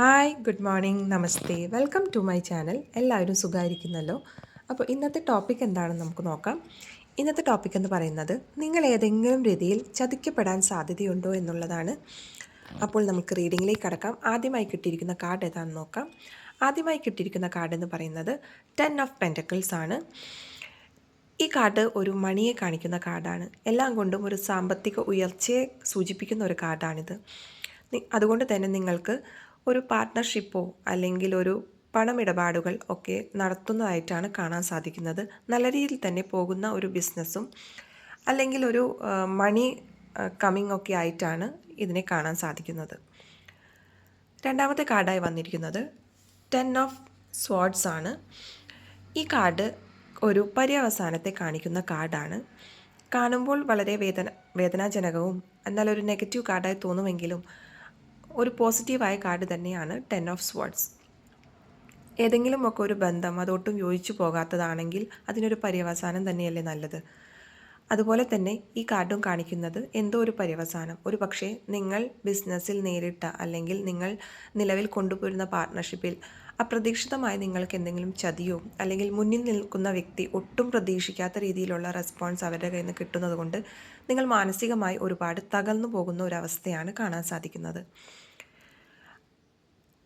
Hi good morning namaste. Welcome to my channel. എല്ലാവരും സുഖമായിരിക്കുന്നല്ലോ? അപ്പോൾ ഇന്നത്തെ ടോപ്പിക് എന്താണെന്ന് നമുക്ക് നോക്കാം. ഇന്നത്തെ ടോപ്പിക് എന്ന് പറയുന്നത് നിങ്ങൾ ഏതെങ്കിലും രീതിയിൽ ചതിക്കപ്പെടാൻ സാധ്യതയുണ്ടോ എന്നുള്ളതാണ്. അപ്പോൾ നമുക്ക് റീഡിങ്ങിലേക്ക് കടക്കാം. ആദ്യമായി കിട്ടിയിരിക്കുന്ന കാർഡ് ഏതാണെന്ന് നോക്കാം. ആദ്യമായി കിട്ടിയിരിക്കുന്ന കാർഡ് എന്ന് പറയുന്നത് ടെൻ ഓഫ് പെന്റക്കിൾസ് ആണ്. ഈ കാർഡ് ഒരു മണിയെ കാണിക്കുന്ന കാർഡാണ്. എല്ലാം കൊണ്ടും ഒരു സാമ്പത്തിക ഉയർച്ചയെ സൂചിപ്പിക്കുന്ന ഒരു കാർഡാണിത്. അതുകൊണ്ട് തന്നെ നിങ്ങൾക്ക് ഒരു പാർട്ട്ണർഷിപ്പോ അല്ലെങ്കിൽ ഒരു പണമിടപാടുകൾ ഒക്കെ നടത്തുന്നതായിട്ടാണ് കാണാൻ സാധിക്കുന്നത്. നല്ല രീതിയിൽ തന്നെ പോകുന്ന ഒരു ബിസിനസ്സും അല്ലെങ്കിൽ ഒരു മണി കമ്മിങ് ഒക്കെ ആയിട്ടാണ് ഇതിനെ കാണാൻ സാധിക്കുന്നത്. രണ്ടാമത്തെ കാർഡായി വന്നിരിക്കുന്നത് ടെൻ ഓഫ് സ്വാഡ്സ് ആണ്. ഈ കാർഡ് ഒരു പര്യവസാനത്തെ കാണിക്കുന്ന കാർഡാണ്. കാണുമ്പോൾ വളരെ വേദന വേദനാജനകവും എന്നാൽ ഒരു നെഗറ്റീവ് കാർഡായി തോന്നുമെങ്കിലും ഒരു പോസിറ്റീവായ കാർഡ് തന്നെയാണ് ടെൻ ഓഫ് സ്വാർഡ്സ് ഏതെങ്കിലുമൊക്കെ ഒരു ബന്ധം അതൊട്ടും യോജിച്ചു പോകാത്തതാണെങ്കിൽ അതിനൊരു പര്യവസാനം തന്നെയല്ലേ നല്ലത്? അതുപോലെ തന്നെ ഈ കാർഡും കാണിക്കുന്നത് എന്തോ ഒരു പര്യവസാനം. ഒരു പക്ഷേ നിങ്ങൾ ബിസിനസ്സിൽ നേരിട്ട അല്ലെങ്കിൽ നിങ്ങൾ നിലവിൽ കൊണ്ടുപോരുന്ന പാർട്ട്ണർഷിപ്പിൽ അപ്രതീക്ഷിതമായി നിങ്ങൾക്ക് എന്തെങ്കിലും ചതിയോ അല്ലെങ്കിൽ മുന്നിൽ നിൽക്കുന്ന വ്യക്തി ഒട്ടും പ്രതീക്ഷിക്കാത്ത രീതിയിലുള്ള റെസ്പോൺസ് അവരുടെ കയ്യിൽ നിന്ന് കിട്ടുന്നതുകൊണ്ട് നിങ്ങൾ മാനസികമായി ഒരുപാട് തകർന്നു പോകുന്ന ഒരവസ്ഥയാണ് കാണാൻ സാധിക്കുന്നത്.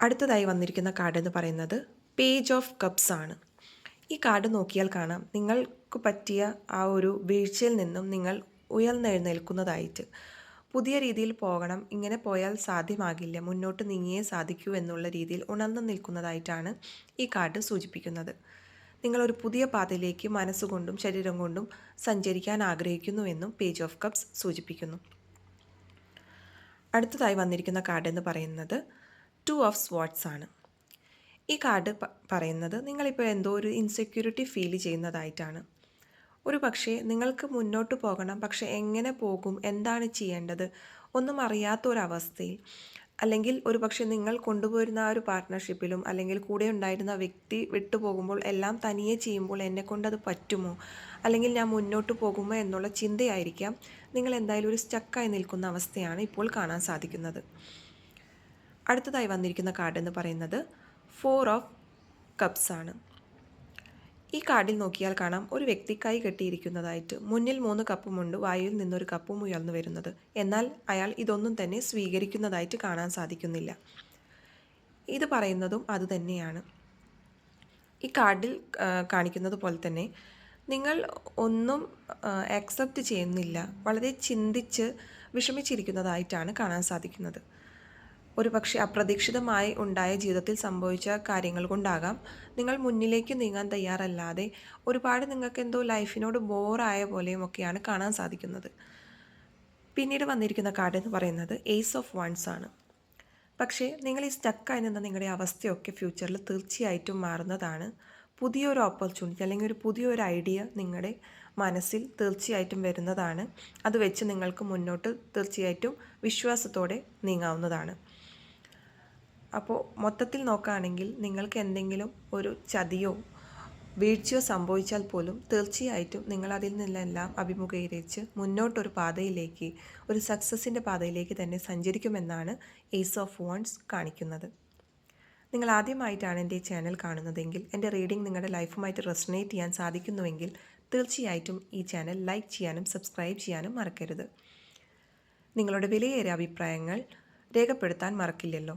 അടുത്തതായി വന്നിരിക്കുന്ന കാർഡ് എന്ന് പറയുന്നത് പേജ് ഓഫ് കപ്സ് ആണ്. ഈ കാർഡ് നോക്കിയാൽ കാണാം. നിങ്ങൾക്ക് പറ്റിയ ആ ഒരു വീഴ്ചയിൽ നിന്നും നിങ്ങൾ ഉയർന്നെഴുന്നേൽക്കുന്നതായിട്ട്. പുതിയ രീതിയിൽ പോകണം. ഇങ്ങനെ പോയാൽ സാധ്യമാകില്ല. മുന്നോട്ട് നീങ്ങിയേ സാധിക്കൂ എന്നുള്ള രീതിയിൽ ഉണർന്നു നിൽക്കുന്നതായിട്ടാണ് ഈ കാർഡ് സൂചിപ്പിക്കുന്നത്. നിങ്ങളൊരു പുതിയ പാതയിലേക്ക് മനസ്സുകൊണ്ടും ശരീരം കൊണ്ടും സഞ്ചരിക്കാൻ ആഗ്രഹിക്കുന്നു എന്നും പേജ് ഓഫ് കപ്സ് സൂചിപ്പിക്കുന്നു. അടുത്തതായി വന്നിരിക്കുന്ന കാർഡ് എന്ന് പറയുന്നത് ടു ഓഫ് സ്വാട്ട്സ് ആണ്. ഈ കാർഡ് പറയുന്നത് നിങ്ങളിപ്പോൾ എന്തോ ഒരു ഇൻസെക്യൂരിറ്റി ഫീൽ ചെയ്യുന്നതായിട്ടാണ്. ഒരു പക്ഷേ നിങ്ങൾക്ക് മുന്നോട്ട് പോകണം പക്ഷേ എങ്ങനെ പോകും എന്താണ് ചെയ്യേണ്ടത് ഒന്നും അറിയാത്ത ഒരവസ്ഥയിൽ അല്ലെങ്കിൽ ഒരു പക്ഷേ നിങ്ങൾ കൊണ്ടുപോയിരുന്ന ആ ഒരു പാർട്ട്ണർഷിപ്പിലും അല്ലെങ്കിൽ കൂടെ ഉണ്ടായിരുന്ന വ്യക്തി വിട്ടുപോകുമ്പോൾ എല്ലാം തനിയെ ചെയ്യുമ്പോൾ എന്നെ കൊണ്ടത് പറ്റുമോ അല്ലെങ്കിൽ ഞാൻ മുന്നോട്ട് പോകുമോ എന്നുള്ള ചിന്തയായിരിക്കാം. നിങ്ങൾ എന്തായാലും ഒരു സ്റ്റക്കായി നിൽക്കുന്ന അവസ്ഥയാണ് ഇപ്പോൾ കാണാൻ സാധിക്കുന്നത്. അടുത്തതായി വന്നിരിക്കുന്ന കാർഡ് എന്ന് പറയുന്നത് ഫോർ ഓഫ് കപ്സ് ആണ്. ഈ കാർഡിൽ നോക്കിയാൽ കാണാം ഒരു വ്യക്തി കൈ കെട്ടിയിരിക്കുന്നതായിട്ട് മുന്നിൽ മൂന്ന് കപ്പുമുണ്ട് വായിൽ നിന്നൊരു കപ്പും ഉയർന്നു വരുന്നത്. എന്നാൽ അയാൾ ഇതൊന്നും തന്നെ സ്വീകരിക്കുന്നതായിട്ട് കാണാൻ സാധിക്കുന്നില്ല. ഇത് പറയുന്നതും അതുതന്നെയാണ് ഈ കാർഡിൽ കാണിക്കുന്നത് പോലെ തന്നെ നിങ്ങൾ ഒന്നും ആക്സെപ്റ്റ് ചെയ്യുന്നില്ല വളരെ ചിന്തിച്ച് വിഷമിച്ചിരിക്കുന്നതായിട്ടാണ് കാണാൻ സാധിക്കുന്നത്. ഒരു പക്ഷേ അപ്രതീക്ഷിതമായി ഉണ്ടായ ജീവിതത്തിൽ സംഭവിച്ച കാര്യങ്ങൾ കൊണ്ടാകാം. നിങ്ങൾ മുന്നിലേക്ക് നീങ്ങാൻ തയ്യാറല്ലാതെ ഒരുപാട് നിങ്ങൾക്ക് എന്തോ ലൈഫിനോട് ബോറായ പോലെയും ഒക്കെയാണ് കാണാൻ സാധിക്കുന്നത്. പിന്നീട് വന്നിരിക്കുന്ന കാർഡ് എന്ന് പറയുന്നത് ഏസ് ഓഫ് വൺസ് ആണ്. പക്ഷേ നിങ്ങൾ ഈ സ്റ്റക്കായി നിന്ന നിങ്ങളുടെ അവസ്ഥയൊക്കെ ഫ്യൂച്ചറിൽ തീർച്ചയായിട്ടും മാറുന്നതാണ്. പുതിയൊരു ഓപ്പർച്യൂണിറ്റി അല്ലെങ്കിൽ ഒരു പുതിയൊരു ഐഡിയ നിങ്ങളുടെ മനസ്സിൽ തീർച്ചയായിട്ടും വരുന്നതാണ്. അത് വെച്ച് നിങ്ങൾക്ക് മുന്നോട്ട് തീർച്ചയായിട്ടും വിശ്വാസത്തോടെ നീങ്ങാവുന്നതാണ്. അപ്പോൾ മൊത്തത്തിൽ നോക്കുകയാണെങ്കിൽ നിങ്ങൾക്ക് എന്തെങ്കിലും ഒരു ചതിയോ വീഴ്ചയോ സംഭവിച്ചാൽ പോലും തീർച്ചയായിട്ടും നിങ്ങൾ അതിൽ നിന്നെല്ലാം അഭിമുഖീകരിച്ച് മുന്നോട്ടൊരു പാതയിലേക്ക് ഒരു സക്സസിന്റെ പാതയിലേക്ക് തന്നെ സഞ്ചരിക്കുമെന്നാണ് ഏസ് ഓഫ് വോൺസ് കാണിക്കുന്നത്. നിങ്ങൾ ആദ്യമായിട്ടാണ് എന്റെ ഈ ചാനൽ കാണുന്നതെങ്കിൽ എന്റെ റീഡിംഗ് നിങ്ങളുടെ ലൈഫുമായിട്ട് റെസണേറ്റ് ചെയ്യാൻ സാധിക്കുന്നുവെങ്കിൽ തീർച്ചയായിട്ടും ഈ ചാനൽ ലൈക്ക് ചെയ്യാനും സബ്സ്ക്രൈബ് ചെയ്യാനും മറക്കരുത്. നിങ്ങളുടെ വിലയേറിയ അഭിപ്രായങ്ങൾ രേഖപ്പെടുത്താൻ മറക്കില്ലല്ലോ.